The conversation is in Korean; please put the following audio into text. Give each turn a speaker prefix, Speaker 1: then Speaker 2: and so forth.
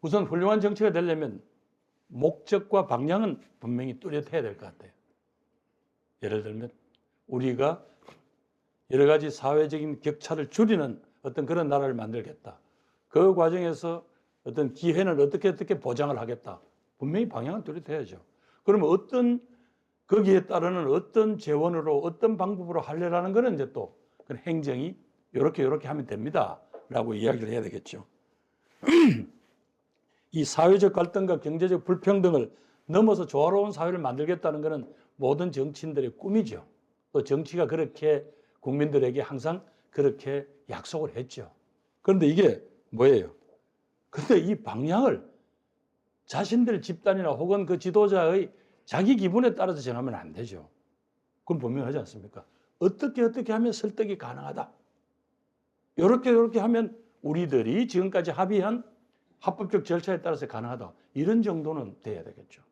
Speaker 1: 우선 훌륭한 정치가 되려면 목적과 방향은 분명히 뚜렷해야 될 것 같아요. 예를 들면 우리가 여러 가지 사회적인 격차를 줄이는 어떤 그런 나라를 만들겠다. 그 과정에서 어떤 기회는 어떻게 어떻게 보장을 하겠다. 분명히 방향은 뚜렷해야죠. 그러면 어떤 거기에 따르는 어떤 재원으로 어떤 방법으로 하려라는 거는 이제 또 행정이 이렇게 이렇게 하면 됩니다라고 이야기를 해야 되겠죠. 이 사회적 갈등과 경제적 불평등을 넘어서 조화로운 사회를 만들겠다는 것은 모든 정치인들의 꿈이죠. 또 정치가 그렇게 국민들에게 항상 그렇게 약속을 했죠. 그런데 이게 뭐예요? 근데 이 방향을 자신들 집단이나 혹은 그 지도자의 자기 기분에 따라서 정하면 안 되죠. 그건 분명하지 않습니까? 어떻게 어떻게 하면 설득이 가능하다. 이렇게 이렇게 하면 우리들이 지금까지 합의한 합법적 절차에 따라서 가능하다. 이런 정도는 돼야 되겠죠.